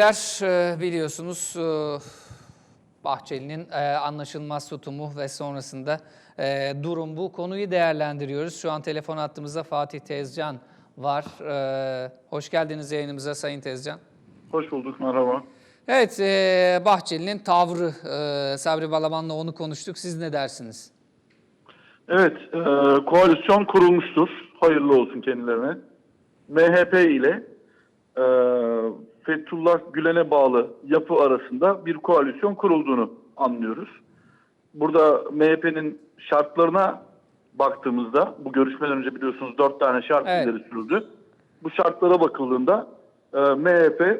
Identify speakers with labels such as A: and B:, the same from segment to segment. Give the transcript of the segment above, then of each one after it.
A: E, biliyorsunuz e, Bahçeli'nin e, anlaşılmaz tutumu ve sonrasında durum bu. Konuyu değerlendiriyoruz. Şu an telefon attığımızda Fatih Tezcan var. Hoş geldiniz yayınımıza Sayın Tezcan.
B: Hoş bulduk, merhaba.
A: Evet, Bahçeli'nin tavrı, Sabri Balaban'la onu konuştuk. Siz ne dersiniz?
B: Evet, koalisyon kurulmuştur. Hayırlı olsun kendilerine. MHP ile Fethullah Gülen'e bağlı yapı arasında bir koalisyon kurulduğunu anlıyoruz. Burada MHP'nin şartlarına baktığımızda, bu görüşmeden önce biliyorsunuz dört tane şart
A: Evet.
B: ileri sürüldü. Bu şartlara bakıldığında e, MHP e,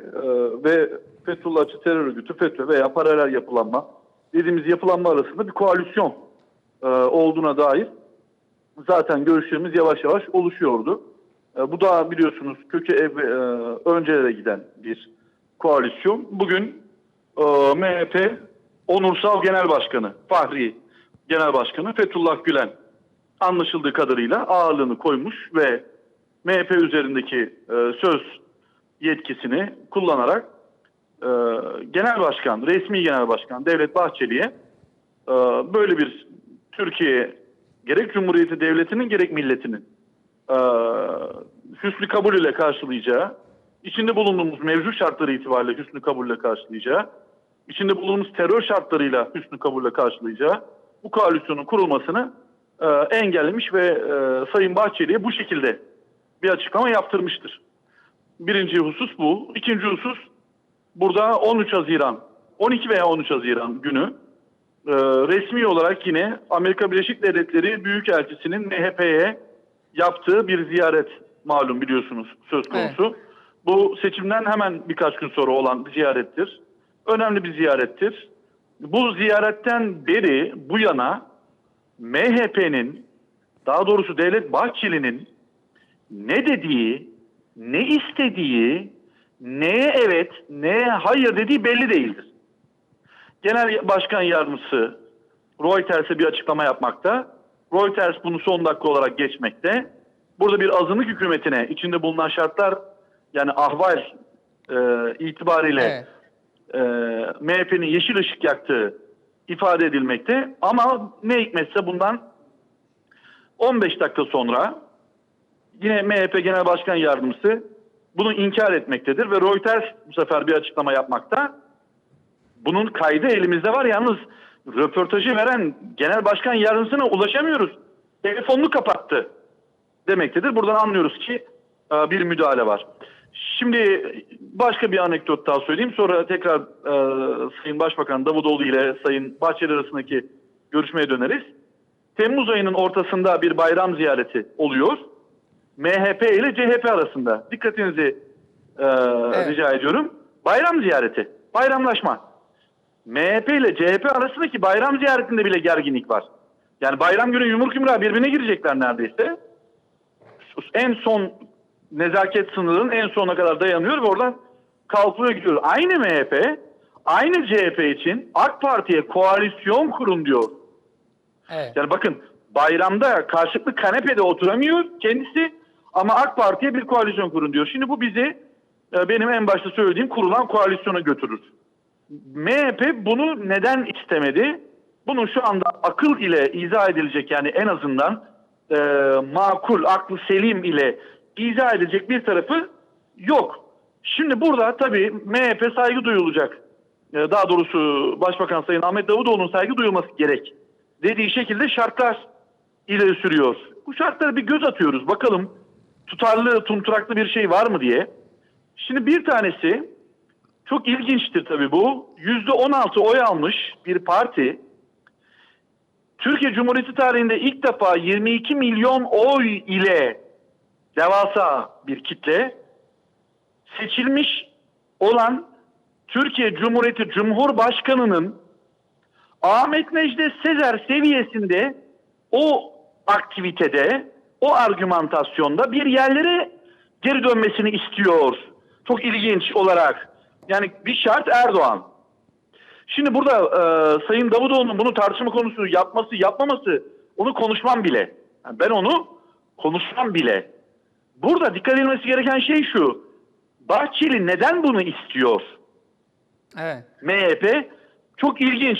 B: ve Fethullahçı terör örgütü FETÖ veya paralel yapılanma dediğimiz yapılanma arasında bir koalisyon e, olduğuna dair zaten görüşlerimiz yavaş yavaş oluşuyordu. E, bu da biliyorsunuz kökü ev, e, öncelere giden bir koalisyon. Bugün e, MHP Onursal Genel Başkanı, Fahri Genel Başkanı Fethullah Gülen anlaşıldığı kadarıyla ağırlığını koymuş ve MHP üzerindeki e, söz yetkisini kullanarak e, Genel Başkan, resmi Genel Başkan Devlet Bahçeli'ye e, böyle bir Türkiye gerek Cumhuriyeti Devleti'nin gerek milletinin e, hüsnü kabul ile karşılayacağı, içinde bulunduğumuz mevcut şartları itibariyle hüsnü kabulle karşılayacağı, içinde bulunduğumuz terör şartlarıyla hüsnü kabulle karşılayacağı bu koalisyonun kurulmasını e, engellemiş ve e, Sayın Bahçeli'ye bu şekilde bir açıklama yaptırmıştır. Birinci husus bu. İkinci husus burada 13 Haziran, 12 veya 13 Haziran günü e, resmi olarak yine Amerika Birleşik Devletleri Büyükelçisi'nin MHP'ye yaptığı bir ziyaret malum biliyorsunuz söz konusu. Bu seçimden hemen birkaç gün sonra olan bir ziyarettir. Önemli bir ziyarettir. Bu ziyaretten beri bu yana MHP'nin daha doğrusu Devlet Bahçeli'nin ne dediği, ne istediği, neye evet, neye hayır dediği belli değildir. Genel Başkan Yardımcısı Reuters'e bir açıklama yapmakta. Reuters bunu son dakika olarak geçmekte. Burada bir azınlık hükümetine içinde bulunan şartlar yani ahval e, itibariyle
A: Evet.
B: e, MHP'nin yeşil ışık yaktığı ifade edilmekte. Ama ne hikmetse bundan 15 dakika sonra yine MHP Genel Başkan Yardımcısı bunu inkar etmektedir ve Reuters bu sefer bir açıklama yapmakta. Bunun kaydı elimizde var yalnız röportajı veren Genel Başkan Yardımcısına ulaşamıyoruz. Telefonunu kapattı demektedir. Buradan anlıyoruz ki e, bir müdahale var. Şimdi başka bir anekdot daha söyleyeyim. Sonra tekrar e, Sayın Başbakan Davutoğlu ile Sayın Bahçeli arasındaki görüşmeye döneriz. Temmuz ayının ortasında bir bayram ziyareti oluyor. MHP ile CHP arasında. Dikkatinizi e, rica ediyorum. Bayram ziyareti, bayramlaşma. MHP ile CHP arasındaki bayram ziyaretinde bile gerginlik var. Yani bayram günü yumruk yumruğa birbirine girecekler neredeyse. En son nezaket sınırının en sonuna kadar dayanıyor ve oradan kalkıyor gidiyor. Aynı MHP, aynı CHP için AK Parti'ye koalisyon kurun diyor.
A: Evet.
B: Yani bakın bayramda karşılıklı kanepede oturamıyor kendisi ama AK Parti'ye bir koalisyon kurun diyor. Şimdi bu bizi e, benim en başta söylediğim kurulan koalisyona götürür. MHP bunu neden istemedi? Bunun şu anda akıl ile izah edilecek yani en azından e, makul, aklı selim ile izah edilecek bir tarafı yok. Şimdi burada tabii MHP saygı duyulacak. E, daha doğrusu Başbakan Sayın Ahmet Davutoğlu'nun saygı duyulması gerek dediği şekilde şartlar ileri sürüyor. Bu şartlara bir göz atıyoruz. Bakalım tutarlı, tumturaklı bir şey var mı diye. Şimdi bir tanesi çok ilginçtir tabii bu. Yüzde 16 oy almış bir parti. Türkiye Cumhuriyeti tarihinde ilk defa 22 milyon oy ile devasa bir kitle seçilmiş olan Türkiye Cumhuriyeti Cumhurbaşkanı'nın Ahmet Necdet Sezer seviyesinde o aktivitede, o argümantasyonda bir yerlere geri dönmesini istiyor. Çok ilginç olarak. Yani bir şart Erdoğan. Şimdi burada e, Sayın Davutoğlu'nun bunu tartışma konusu yapması yapmaması onu konuşmam bile. Yani ben onu konuşmam bile. Burada dikkat edilmesi gereken şey şu. Bahçeli neden bunu istiyor?
A: Evet.
B: MHP çok ilginç.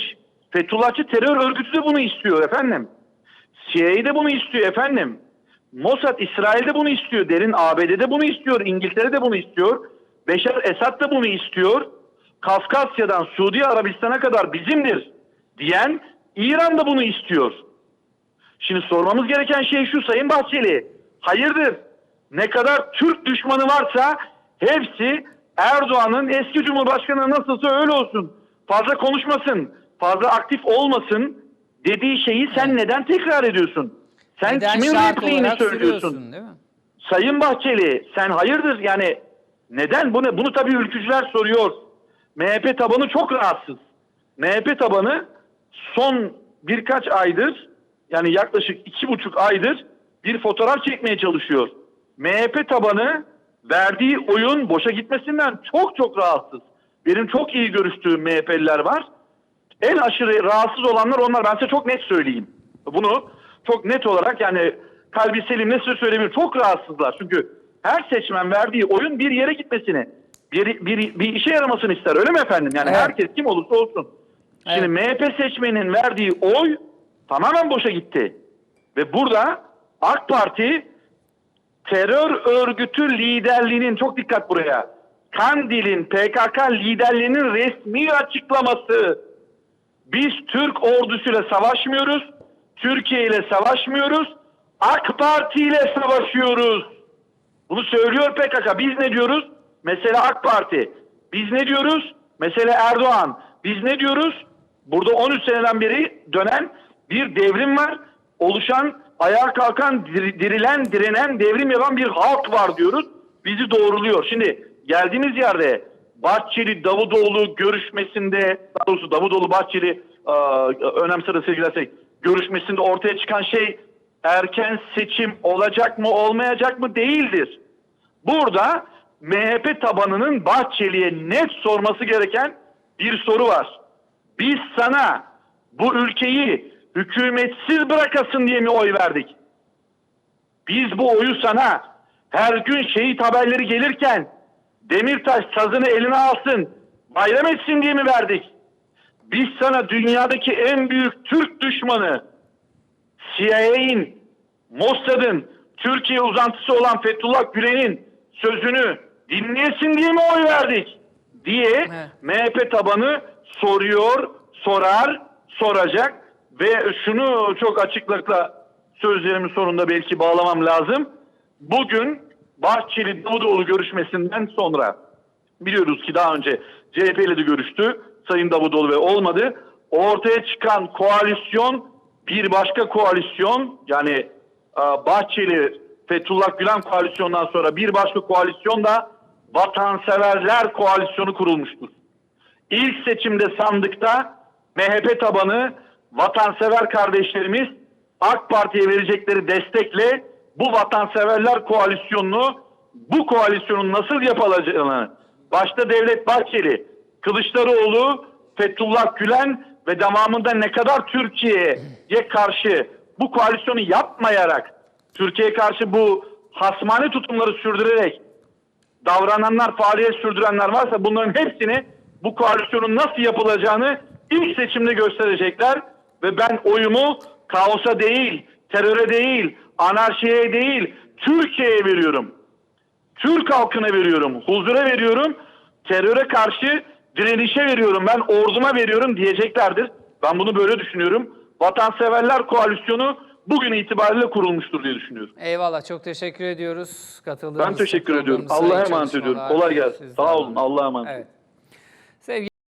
B: Fethullahçı terör örgütü de bunu istiyor efendim. CIA de bunu istiyor efendim. Mossad İsrail'de bunu istiyor. Derin ABD'de bunu istiyor. İngiltere de bunu istiyor. Beşar Esad da bunu istiyor. Kafkasya'dan Suudi Arabistan'a kadar bizimdir diyen İran da bunu istiyor. Şimdi sormamız gereken şey şu Sayın Bahçeli. Hayırdır? Ne kadar Türk düşmanı varsa hepsi Erdoğan'ın eski Cumhurbaşkanı nasılsa öyle olsun. Fazla konuşmasın, fazla aktif olmasın dediği şeyi sen neden tekrar ediyorsun? Sen
A: Neden
B: kimin repliğini söylüyorsun?
A: değil mi?
B: Sayın Bahçeli sen hayırdır yani neden bunu bunu tabii ülkücüler soruyor. MHP tabanı çok rahatsız. MHP tabanı son birkaç aydır yani yaklaşık iki buçuk aydır bir fotoğraf çekmeye çalışıyor. MHP tabanı verdiği oyun boşa gitmesinden çok çok rahatsız. Benim çok iyi görüştüğüm MHP'liler var. En aşırı rahatsız olanlar onlar. Ben size çok net söyleyeyim. Bunu çok net olarak yani kalbi selimle size söyleyebilirim. Çok rahatsızlar. Çünkü her seçmen verdiği oyun bir yere gitmesini, bir, bir, bir işe yaramasını ister. Öyle mi efendim? Yani
A: Evet.
B: herkes kim olursa olsun. Şimdi MHP seçmeninin verdiği oy tamamen boşa gitti. Ve burada AK Parti terör örgütü liderliğinin çok dikkat buraya. Kandil'in PKK liderliğinin resmi açıklaması. Biz Türk ordusuyla savaşmıyoruz. Türkiye ile savaşmıyoruz. AK Parti ile savaşıyoruz. Bunu söylüyor PKK. Biz ne diyoruz? Mesela AK Parti. Biz ne diyoruz? Mesela Erdoğan. Biz ne diyoruz? Burada 13 seneden beri dönen bir devrim var. Oluşan, ayağa kalkan, dir- dirilen, direnen, devrim yapan bir halk var diyoruz. Bizi doğruluyor. Şimdi geldiğimiz yerde Bahçeli Davutoğlu görüşmesinde, daha doğrusu Davutoğlu Bahçeli e, önem sırasıyla gidersek görüşmesinde ortaya çıkan şey erken seçim olacak mı olmayacak mı değildir. Burada MHP tabanının Bahçeli'ye net sorması gereken bir soru var. Biz sana bu ülkeyi hükümetsiz bırakasın diye mi oy verdik? Biz bu oyu sana her gün şehit haberleri gelirken Demirtaş sazını eline alsın, bayram etsin diye mi verdik? Biz sana dünyadaki en büyük Türk düşmanı CIA'in, Mossad'ın, Türkiye uzantısı olan Fethullah Gülen'in sözünü dinleyesin diye mi oy verdik? diye
A: Evet.
B: MHP tabanı soruyor, sorar, soracak ve şunu çok açıklıkla sözlerimin sonunda belki bağlamam lazım. Bugün Bahçeli Davutoğlu görüşmesinden sonra biliyoruz ki daha önce CHP ile de görüştü. Sayın Davutoğlu ve olmadı. Ortaya çıkan koalisyon bir başka koalisyon yani e, Bahçeli Fethullah Gülen koalisyondan sonra bir başka koalisyon da Vatanseverler Koalisyonu kurulmuştur. İlk seçimde sandıkta MHP tabanı vatansever kardeşlerimiz AK Parti'ye verecekleri destekle bu vatanseverler koalisyonunu bu koalisyonun nasıl yapılacağını başta Devlet Bahçeli, Kılıçdaroğlu, Fethullah Gülen ve devamında ne kadar Türkiye'ye karşı bu koalisyonu yapmayarak Türkiye'ye karşı bu hasmane tutumları sürdürerek davrananlar, faaliyet sürdürenler varsa bunların hepsini bu koalisyonun nasıl yapılacağını ilk seçimde gösterecekler ve ben oyumu kaosa değil, teröre değil, anarşiye değil, Türkiye'ye veriyorum. Türk halkına veriyorum, huzura veriyorum, teröre karşı direnişe veriyorum, ben orduma veriyorum diyeceklerdir. Ben bunu böyle düşünüyorum. Vatanseverler koalisyonu bugün itibariyle kurulmuştur diye düşünüyorum.
A: Eyvallah çok teşekkür ediyoruz katıldığınız
B: Ben teşekkür ediyorum. Allah'a emanet ediyorum. Kolay gelsin. Sağ olun. Allah'a emanet.
A: Evet.